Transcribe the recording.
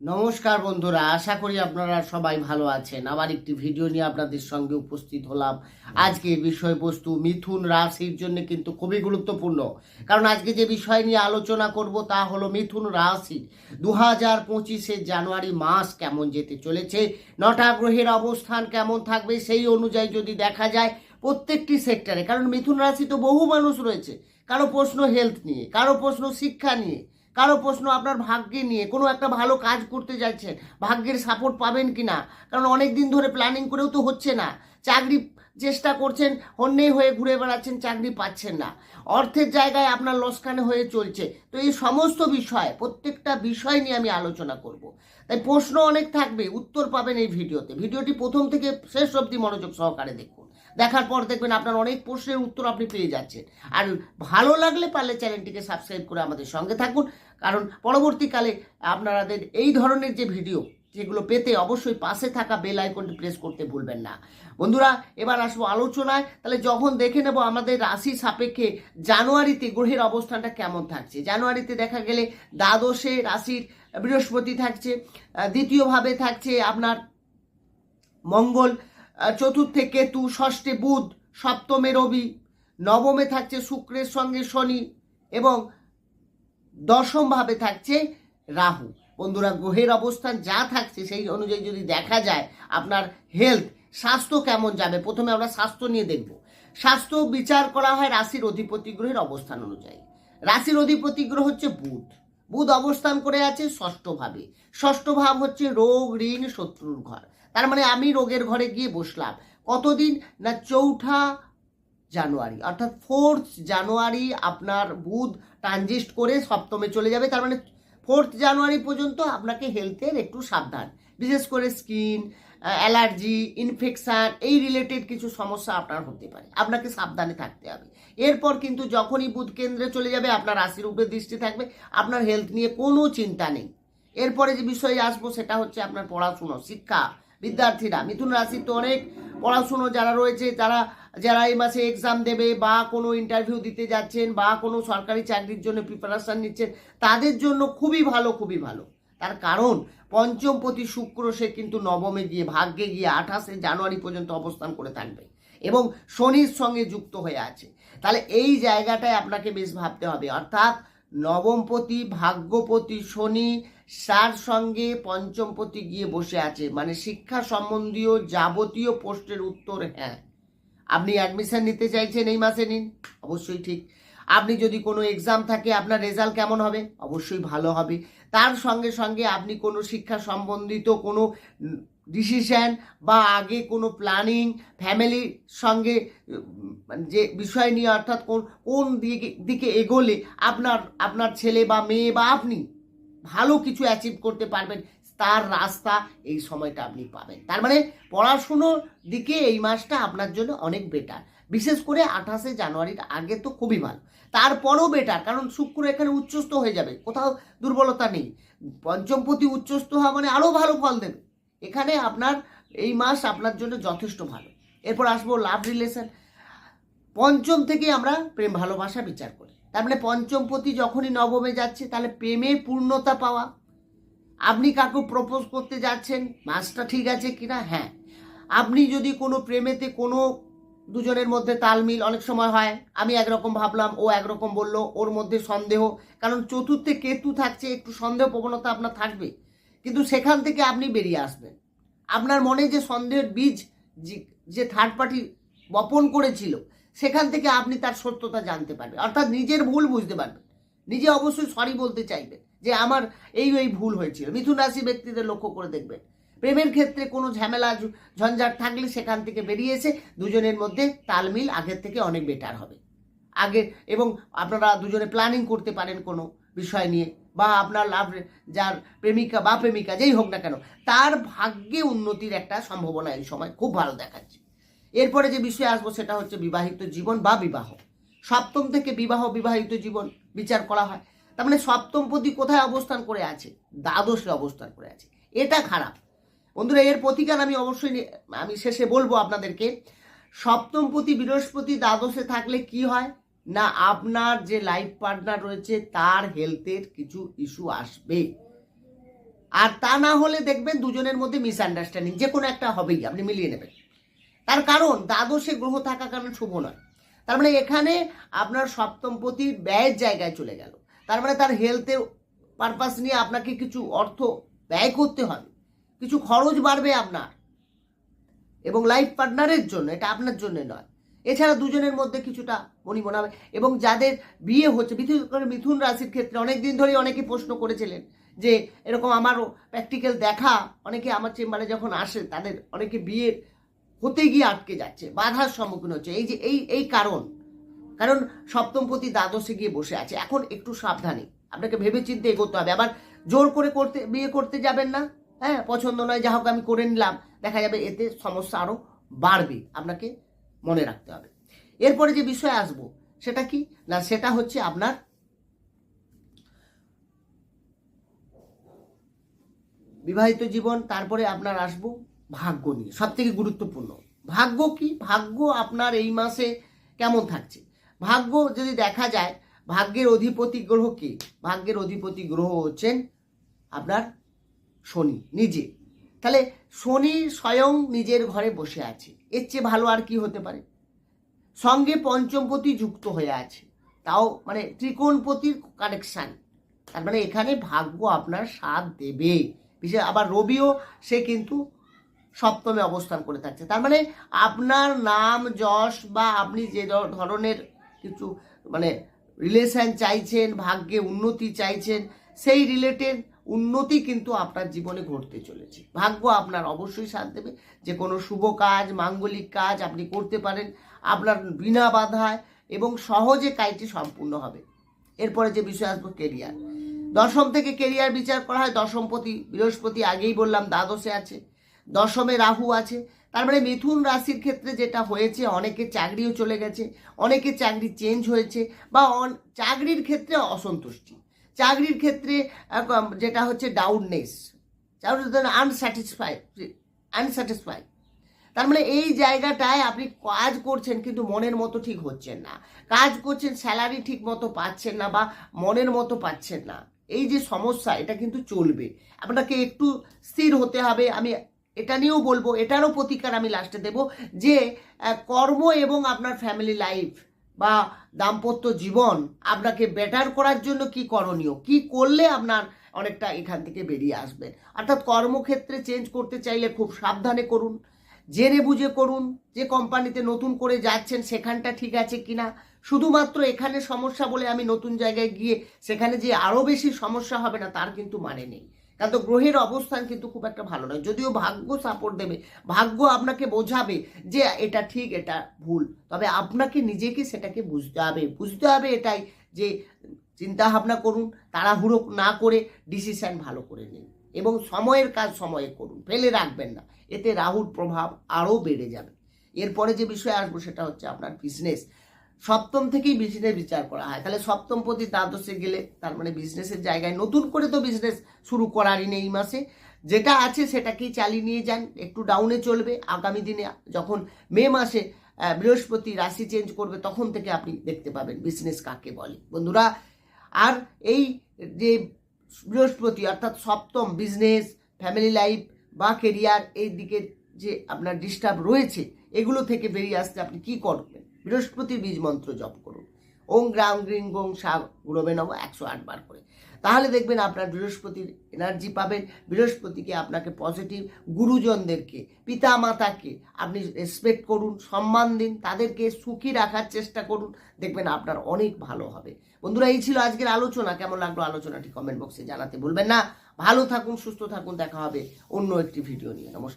নমস্কার বন্ধুরা, আশা করি আপনারা সবাই ভালো আছেন। আবার একটি ভিডিও নিয়ে আপনাদের সঙ্গে উপস্থিত হলাম। আজকে বিষয়বস্তু মিথুন রাশির জন্য কিন্তু খুবই গুরুত্বপূর্ণ। কারণ আজকে যে বিষয় নিয়ে আলোচনা করব তা হলো মিথুন রাশি। দু হাজার পঁচিশের জানুয়ারি মাস কেমন যেতে চলেছে, নটা গ্রহের অবস্থান কেমন থাকবে সেই অনুযায়ী যদি দেখা যায় প্রত্যেকটি সেক্টরে কারণ মিথুন রাশি তো বহু মানুষ রয়েছে। কারও প্রশ্ন হেলথ নিয়ে, কারও প্রশ্ন শিক্ষা নিয়ে কারও প্রশ্ন আপনার ভাগ্যে নিয়ে কোনো একটা ভালো কাজ করতে যাচ্ছেন, ভাগ্যের সাপোর্ট পাবেন কি না কারণ অনেক দিন ধরে প্ল্যানিং করেও তো হচ্ছে না। চাকরি চেষ্টা করছেন হন্যে হয়ে ঘুরে বেড়াচ্ছেন, চাকরি পাচ্ছেন না। অর্থের জায়গায় আপনার লসকানে হয়ে চলছে? তো এই সমস্ত বিষয়, প্রত্যেকটা বিষয় নিয়ে আমি আলোচনা করব। তাই প্রশ্ন অনেক থাকবে, উত্তর পাবেন এই ভিডিওতে। ভিডিওটি প্রথম থেকে শেষ অবধি মনোযোগ সহকারে দেখুন। দেখার পর দেখবেন আপনার অনেক প্রশ্নের উত্তর আপনি পেয়ে যাচ্ছেন। আর ভালো লাগলে পারলে চ্যানেলটিকে সাবস্ক্রাইব করে আমাদের সঙ্গে থাকুন। কারণ পরবর্তীকালে আপনাদের এই ধরনের যে ভিডিও, যেগুলো পেতে অবশ্যই পাশে থাকা বেল আইকনটি প্রেস করতে ভুলবেন না। বন্ধুরা, এবার আসব আলোচনায়। তাহলে যখন দেখে নেব আমাদের রাশি সাপেক্ষে জানুয়ারিতে গ্রহের অবস্থানটা কেমন থাকছে। জানুয়ারিতে দেখা গেলে দ্বাদশে রাশির বৃহস্পতি থাকছে দ্বিতীয়ভাবে থাকছে আপনার মঙ্গল চতুর্থে কেতু, ষষ্ঠে বুধ, সপ্তমে রবি, নবমে থাকছে শুক্রের সঙ্গে শনি এবং দশম ভাবে থাকছে রাহু। বন্ধুরা, গ্রহের অবস্থান যা থাকছে সেই অনুযায়ী যদি দেখা যায় আপনার হেলথ স্বাস্থ্য কেমন যাবে, প্রথমে আমরা স্বাস্থ্য নিয়ে দেখব। স্বাস্থ্য বিচার করা হয় রাশির অধিপতি গ্রহের অবস্থান অনুযায়ী। রাশির অধিপতি গ্রহ হচ্ছে বুধ। বুধ অবস্থান করে আছে ষষ্ঠ ভাবে ষষ্ঠ ভাব হচ্ছে রোগ, ঋণ, শত্রুর ঘর। তার মানে আমি রোগের ঘরে গিয়ে বসলাম। কতদিন? না চৌঠা জানুয়ারি। অর্থাৎ ফোর্থ জানুয়ারি আপনার বুধ ট্রানজিস্ট করে সপ্তমে চলে যাবে। তার মানে ফোর্থ জানুয়ারি পর্যন্ত আপনাকে হেলথের একটু সাবধান। বিশেষ করে স্কিন অ্যালার্জি ইনফেকশান এই রিলেটেড কিছু সমস্যা আপনার হতে পারে। আপনাকে সাবধানে থাকতে হবে। এরপর কিন্তু যখনই বুধ কেন্দ্রে চলে যাবে, আপনার রাশির উপরে দৃষ্টি থাকবে। আপনার হেলথ নিয়ে কোনো চিন্তা নেই। এরপরে যে বিষয়ে আসব, সেটা হচ্ছে আপনার পড়াশুনো, শিক্ষা। বিদ্যার্থীরা, মিথুন রাশির তো অনেক পড়াশুনো যারা রয়েছে, তারা যারা এই মাসে এক্সাম দেবে বা কোনো ইন্টারভিউ দিতে যাচ্ছেন বা কোনো সরকারি চাকরির জন্য প্রিপারেশন নিচ্ছেন, তাদের জন্য খুবই ভালো খুবই ভালো। তার কারণ পঞ্চমপতি শুক্র সে কিন্তু নবমে গিয়ে, ভাগ্যে গিয়ে আঠাশে জানুয়ারি পর্যন্ত অবস্থান করে থাকবে এবং শনির সঙ্গে যুক্ত হয়ে আছে। তাহলে এই জায়গাটায় আপনাকে বেশ ভাবতে হবে। অর্থাৎ নবমপতি, ভাগ্যপতি শনি তার সঙ্গে পঞ্চমপতি গিয়ে বসে আছে। মানে শিক্ষা সম্বন্ধীয় যাবতীয় পোস্টের উত্তর হ্যাঁ। আপনি অ্যাডমিশন নিতে চাইছেন এই মাসে নিন। অবশ্যই ঠিক। আপনি যদি কোনো এক্সাম থাকে, আপনার রেজাল্ট কেমন হবে? অবশ্যই ভালো হবে। তার সঙ্গে সঙ্গে আপনি কোনো শিক্ষা সম্বন্ধিত কোনো ডিসিশন বা আগে কোনো প্ল্যানিং ফ্যামিলির সঙ্গে উম, যে বিষয় নিয়ে অর্থাৎ কোন কোন দিকে দিকে এগোলে আপনার আপনার ছেলে বা মেয়ে বা আপনি ভালো কিছু অ্যাচিভ করতে পারবেন তার রাস্তা এই সময়টা আপনি পাবেন। তার মানে পড়াশুনোর দিকে এই মাসটা আপনার জন্য অনেক বেটার বিশেষ করে আঠাশে জানুয়ারির আগে তো খুবই ভালো। তারপরও বেটার কারণ শুক্র এখানে উচ্চস্থ হয়ে যাবে কোথাও দুর্বলতা নেই। পঞ্চমপতি উচ্চস্থ হওয়া মানে আরও ভালো ফল দেবে। এখানে আপনার এই মাস আপনার জন্য যথেষ্ট ভালো। এরপর আসব লাভ রিলেশন পঞ্চম থেকে আমরা প্রেম ভালোবাসা বিচার করি। তার মানে পঞ্চম প্রতি যখনই নবমে যাচ্ছে, তাহলে প্রেমের পূর্ণতা পাওয়া। আপনি কাকু প্রপোজ করতে যাচ্ছেন, মাসটা ঠিক আছে কিনা? হ্যাঁ। আপনি যদি কোনো প্রেমেতে কোনো দুজনের মধ্যে তালমিল, অনেক সময় হয়, আমি একরকম ভাবলাম, ও একরকম বলল, ওর মধ্যে সন্দেহ। কারণ চতুর্থে কেতু থাকছে, একটু সন্দেহ প্রবণতা আপনার থাকবে। কিন্তু সেখান থেকে আপনি বেরিয়ে আসবেন। আপনার মনে যে সন্দেহের বীজ যে- থার্ড পার্টি বপন করেছিল, সেখান থেকে আপনি তার সত্যতা জানতে পারবেন। অর্থাৎ নিজের ভুল বুঝতে পারবেন। নিজে অবশ্যই সরি বলতে চাইবেন যে আমার এই এই ভুল হয়েছিল। মিথুন রাশি ব্যক্তিদের লক্ষ্য করে দেখবেন। প্রেমের ক্ষেত্রে কোনো ঝামেলা ঝঞ্ঝাট থাকলে সেখান থেকে বেরিয়ে এসে দুজনের মধ্যে তালমিল আগের থেকে অনেক বেটার হবে। আগে এবং আপনারা দুজনে প্ল্যানিং করতে পারেন কোনো বিষয় নিয়ে। বা আপনার লাভ যার প্রেমিকা বা প্রেমিকা যেই হোক না কেন, তার ভাগ্যে উন্নতির একটা সম্ভাবনা এই সময় খুব ভালো দেখাচ্ছে। এরপরে যে বিষয়ে আসব সেটা হচ্ছে বিবাহিত জীবন বা বিবাহ। সপ্তম থেকে বিবাহ, বিবাহিত জীবন বিচার করা হয়। তার মানে সপ্তমপতি কোথায় অবস্থান করে আছে? দ্বাদশে অবস্থান করে আছে। এটা খারাপ। বন্ধুরা, এর প্রতিকার আমি অবশ্যই আমি শেষে বলব আপনাদেরকে। সপ্তমপতি বৃহস্পতি দ্বাদশে থাকলে কি হয়? না আপনার যে লাইফ পার্টনার রয়েছে, তার হেলথের কিছু ইস্যু আসবে। আর তা না হলে দেখবেন দুজনের মধ্যে মিসআন্ডারস্ট্যান্ডিং যে কোনো একটা হবেই, আপনি মিলিয়ে নেবেন। তার কারণ, দ্বাদশে গ্রহ থাকা কারণে শুভ নয়। তার মানে এখানে আপনার সপ্তমপতির ব্যয়ের জায়গায় চলে গেল। তার মানে তার হেলথের পারপাস নিয়ে আপনাকে কিছু অর্থ ব্যয় করতে হবে। কিছু খরচ বাড়বে আপনার। এবং লাইফ পার্টনারের জন্য, এটা আপনার জন্য নয়। এছাড়া দুজনের মধ্যে কিছুটা মনিমনা এবং যাদের বিয়ে হচ্ছে, বিশেষ করে মিথুন রাশির ক্ষেত্রে অনেক দিন ধরেই অনেকে প্রশ্ন করেছিলেন যে, এরকম আমারও প্র্যাকটিক্যাল দেখা, অনেকে আমার চেম্বারে যখন আসে, তাদের অনেকে বিয়ের হতে গিয়ে আটকে যাচ্ছে, বাধার সম্মুখীন হচ্ছে। এই যে, এই এই কারণ কারণ সপ্তমপতি দ্বাদশে গিয়ে বসে আছে। এখন একটু সাবধানে, আপনাকে ভেবে চিন্তে এগোতে হবে। আবার জোর করে করতে, বিয়ে করতে যাবেন না হ্যাঁ? পছন্দ নয়, যা হোক আমি করে নিলাম। দেখা যাবে এতে সমস্যা আরও বাড়বে। আপনাকে মনে রাখতে হবে। এরপরে যে বিষয় আসব, সেটা কি? না, সেটা হচ্ছে আপনার বিবাহিত জীবন, তারপরে আপনার আসব ভাগ্য নিয়ে। সব থেকে গুরুত্বপূর্ণ। ভাগ্য কি? ভাগ্য আপনার এই মাসে কেমন থাকছে? ভাগ্য যদি দেখা যায়, ভাগ্যের অধিপতি গ্রহ কি? ভাগ্যের অধিপতি গ্রহ হচ্ছেন আপনার শনি, নিজে। তাহলে শনি স্বয়ং নিজের ঘরে বসে আছে। এর চেয়ে ভালো আর কি হতে পারে? সঙ্গে পঞ্চমপতি যুক্ত হয়ে আছে। তাও মানে ত্রিকোণপতির কানেকশান তার মানে এখানে ভাগ্য আপনার সাথ দেবে। বিশেষ আবার রবিও সে কিন্তু সপ্তমে অবস্থান করে থাকছে। তার মানে আপনার নাম, যশ বা আপনি যে ধরনের কিছু মানে রিলেশান চাইছেন, ভাগ্যে উন্নতি চাইছেন, সেই রিলেটেড উন্নতি কিন্তু আপনার জীবনে ঘটতে চলেছে। ভাগ্য আপনার অবশ্যই সাথ দেবে। যে কোনো শুভ কাজ, মাঙ্গলিক কাজ আপনি করতে পারেন আপনার বিনা বাধায় এবং সহজে কাজটি সম্পূর্ণ হবে। এরপরে যে বিষয় আসব কেরিয়ার দশম থেকে কেরিয়ার বিচার করা হয়। দশমপতি বৃহস্পতি আগেই বললাম, দ্বাদশে আছে। দশমে রাহু আছে। তার মানে মিথুন রাশির ক্ষেত্রে যেটা হয়েছে, অনেকে চাকরিও চলে গেছে অনেকে চাকরি চেঞ্জ হয়েছে বা চাকরির ক্ষেত্রে অসন্তুষ্টি। চাকরির ক্ষেত্রে যেটা হচ্ছে ডাউননেস আনস্যাটিসফাই আনস্যাটিসফাই তার মানে এই জায়গাটায় আপনি কাজ করছেন কিন্তু মনের মতো ঠিক হচ্ছেন না। কাজ করছেন স্যালারি ঠিক মতো পাচ্ছেন না বা মনের মতো পাচ্ছেন না। এই যে সমস্যা, এটা কিন্তু চলবে। আপনাকে একটু স্থির হতে হবে। আমি এটা নিয়েও বলব, এটারও প্রতিকার আমি লাস্টে দেব যে কর্ম এবং আপনার ফ্যামিলি লাইফ বা দাম্পত্য জীবন আপনাকে বেটার করার জন্য কি করণীয়? কি করলে আপনার অনেকটা এখান থেকে বেরিয়ে আসবেন অর্থাৎ কর্মক্ষেত্রে চেঞ্জ করতে চাইলে খুব সাবধানে করুন, জেনে বুঝে করুন যে কোম্পানিতে নতুন করে যাচ্ছেন, সেখানটা ঠিক আছে কিনা। শুধুমাত্র এখানে সমস্যা বলে আমি নতুন জায়গায় গিয়ে সেখানে যে আরও বেশি সমস্যা হবে না, তার কিন্তু মানে নেই। কারণ তো গ্রহের অবস্থান কিন্তু খুব একটা ভালো নয়। যদিও ভাগ্য সাপোর্ট দেবে, ভাগ্য আপনাকে বোঝাবে যে এটা ঠিক, এটা ভুল। তবে আপনাকে নিজেকে সেটাকে বুঝতে হবে। বুঝতে হবে এটাই যে চিন্তা ভাবনা করুন, তাড়াহুড়ো না করে ডিসিশন ভালো করে নিন। এবং সময়ের কাজ সময়ে করুন, ফেলে রাখবেন না। এতে রাহুর প্রভাব আরও বেড়ে যাবে। এরপরে যে বিষয় আসব সেটা হচ্ছে আপনার বিজনেস সপ্তম থেকেই বিজনেস বিচার করা হয়। তাহলে সপ্তম প্রতি দ্বাদশে গেলে তার মানে বিজনেসের জায়গায় নতুন করে তো বিজনেস শুরু করারই নেই মাসে। যেটা আছে সেটাকেই চালিয়ে নিয়ে যান, একটু ডাউনে চলবে। আগামী দিনে যখন মে মাসে বৃহস্পতি রাশি চেঞ্জ করবে, তখন থেকে আপনি দেখতে পাবেন বিজনেস কাকে বলে। বন্ধুরা, আর এই যে বৃহস্পতি অর্থাৎ সপ্তম বিজনেস ফ্যামিলি লাইফ বা কেরিয়ার এই দিকে যে আপনার ডিস্টার্ব রয়েছে, এগুলো থেকে বেরিয়ে আসতে আপনি কি করবেন? বৃহস্পতির বীজ মন্ত্র জপ করুন। ওং গ্রাম গ্রিং গোং সা গুরবে নব একশো আট বার করে। তাহলে দেখবেন আপনার বৃহস্পতির এনার্জি পাবেন, বৃহস্পতিকে আপনাকে পজিটিভ গুরুজনদেরকে পিতা মাতাকে আপনি রেসপেক্ট করুন, সম্মান দিন, তাদেরকে সুখী রাখার চেষ্টা করুন, দেখবেন আপনার অনেক ভালো হবে। বন্ধুরা, এই ছিল আজকের আলোচনা। কেমন লাগল আলোচনাটি কমেন্ট বক্সে জানাতে ভুলবেন না। ভালো থাকুন, সুস্থ থাকুন, দেখা হবে অন্য একটি ভিডিও নিয়ে। নমস্কার।